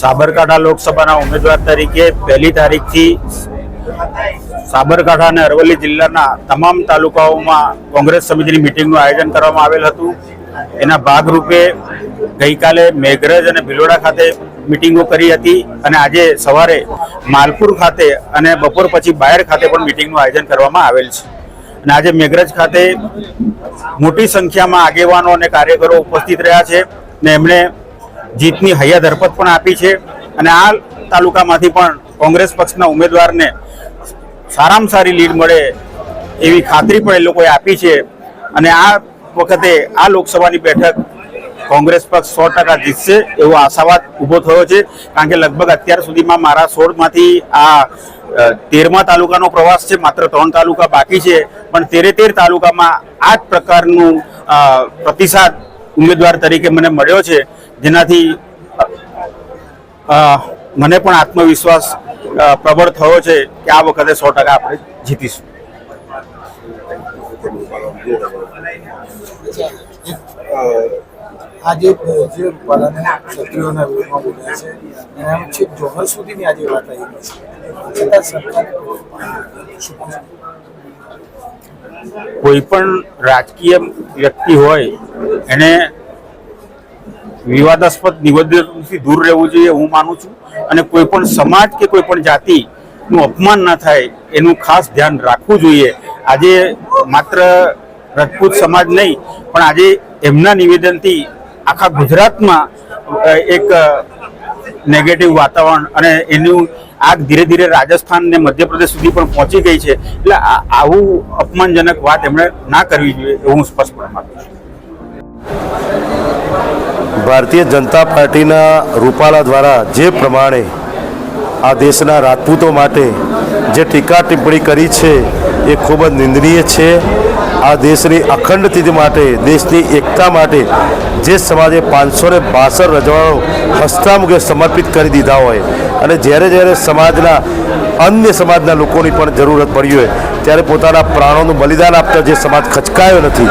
સાબરકાંઠા લોકસભાના ઉમેદવાર તરીકે પહેલી તારીખથી સાબરકાંઠા અને અરવલ્લી જિલ્લાના તમામ તાલુકાઓમાં કોંગ્રેસ સમિતિની મિટિંગનું આયોજન કરવામાં આવેલ હતું. એના ભાગરૂપે ગઈકાલે મેઘરજ અને ભિલોડા ખાતે મિટિંગો કરી હતી અને આજે સવારે માલપુર ખાતે અને બપોર પછી બાયર ખાતે પણ મિટિંગનું આયોજન કરવામાં આવેલ છે. અને આજે મેઘરજ ખાતે મોટી સંખ્યામાં આગેવાનો અને કાર્યકરો ઉપસ્થિત રહ્યા છે ને એમણે જીતની હૈયા ધરપત પણ આપી છે અને આ તાલુકામાંથી પણ કોંગ્રેસ પક્ષના ઉમેદવારને સારામાં સારી લીડ મળે એવી ખાતરી પણ એ લોકોએ આપી છે. અને આ વખતે આ લોકસભાની બેઠક કોંગ્રેસ પક્ષ સો ટકા જીતશે એવો આશાવાદ ઊભો થયો છે. કારણ કે લગભગ અત્યાર સુધીમાં મારા સોળમાંથી આ તેરમા તાલુકાનો પ્રવાસ છે, માત્ર ત્રણ તાલુકા બાકી છે. પણ તેરે તેર તાલુકામાં આ જ પ્રકારનું પ્રતિસાદ ઉમેદવાર તરીકે મને મળ્યો છે, જેનાથી મને પણ આત્મવિશ્વાસ પ્રબળ થયો છે કે આ વખતે સો ટકા આપણે જીતીશું. આજે? કોઈ પણ રાજકીય વ્યક્તિ હોય, એને વિવાદાસ્પદ નિવેદનથી દૂર રહેવું જોઈએ હું માનું છું. અને કોઈ પણ સમાજ કે કોઈ પણ જાતિનું અપમાન ન થાય, એનું ખાસ ધ્યાન રાખવું જોઈએ. આજે માત્ર રાજપૂત સમાજ નહીં, પણ આજે એમના નિવેદનથી આખા ગુજરાતમાં એક નેગેટિવ વાતાવરણ અને એનું આગ ધીરે ધીરે રાજસ્થાન ને મધ્યપ્રદેશ સુધી પણ પહોંચી ગઈ છે. એટલે આવું અપમાનજનક વાત એમણે ના કરવી જોઈએ એવું હું સ્પષ્ટપણે માનું છું. ભારતીય જનતા પાર્ટીના રૂપાલા દ્વારા જે પ્રમાણે આ દેશના રાજપૂતો માટે જે ટીકા ટિપ્પણી કરી છે, એ ખૂબ જ નિંદનીય છે. આ દેશની અખંડતા માટે, દેશની એકતા માટે જે સમાજે પાંચસો ને બાસઠ રજવાડો હસ્તામુખે સમર્પિત કરી દીધા હોય અને જ્યારે જ્યારે સમાજના અન્ય સમાજના લોકોની પણ જરૂરત પડી હોય, ત્યારે પોતાના પ્રાણોનું બલિદાન આપતા જે સમાજ ખચકાયો નથી,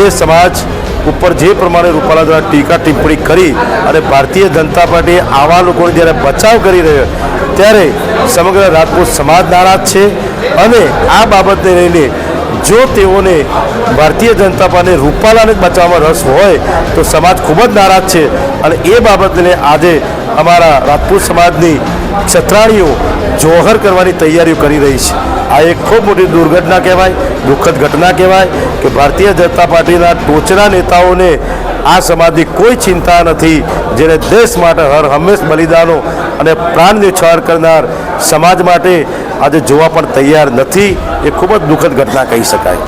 એ સમાજ ઉપર જે પ્રમાણે રૂપાલા દ્વારા ટીકા ટિપ્પણી કરી અને ભારતીય જનતા પાર્ટી આવા લોકોને જ્યારે બચાવ કરી રહ્યો, ત્યારે સમગ્ર રાજપૂત સમાજ નારાજ છે અને આ બાબતને લઈને જો તેઓને ભારતીય જનતા પાર્ટીને રૂપાલાને બચાવવામાં રસ હોય, તો સમાજ ખૂબ જ નારાજ છે. અને એ બાબતને આજે અમારા રાજપૂત સમાજની ક્ષત્રાણીઓ જોહર કરવાની તૈયારીઓ કરી રહી છે. આ એક ખૂબ મોટી દુર્ઘટના કહેવાય, દુઃખદ ઘટના કહેવાય કે ભારતીય જનતા પાર્ટીના ટોચના નેતાઓને આ સમાજની કોઈ ચિંતા નથી, જેને દેશ માટે હર હંમેશ બલિદાનો અને પ્રાણ ન્યોછાવર કરનાર સમાજ માટે આજે જોવા પણ તૈયાર નથી. એ ખૂબ જ દુઃખદ ઘટના કહી શકાય.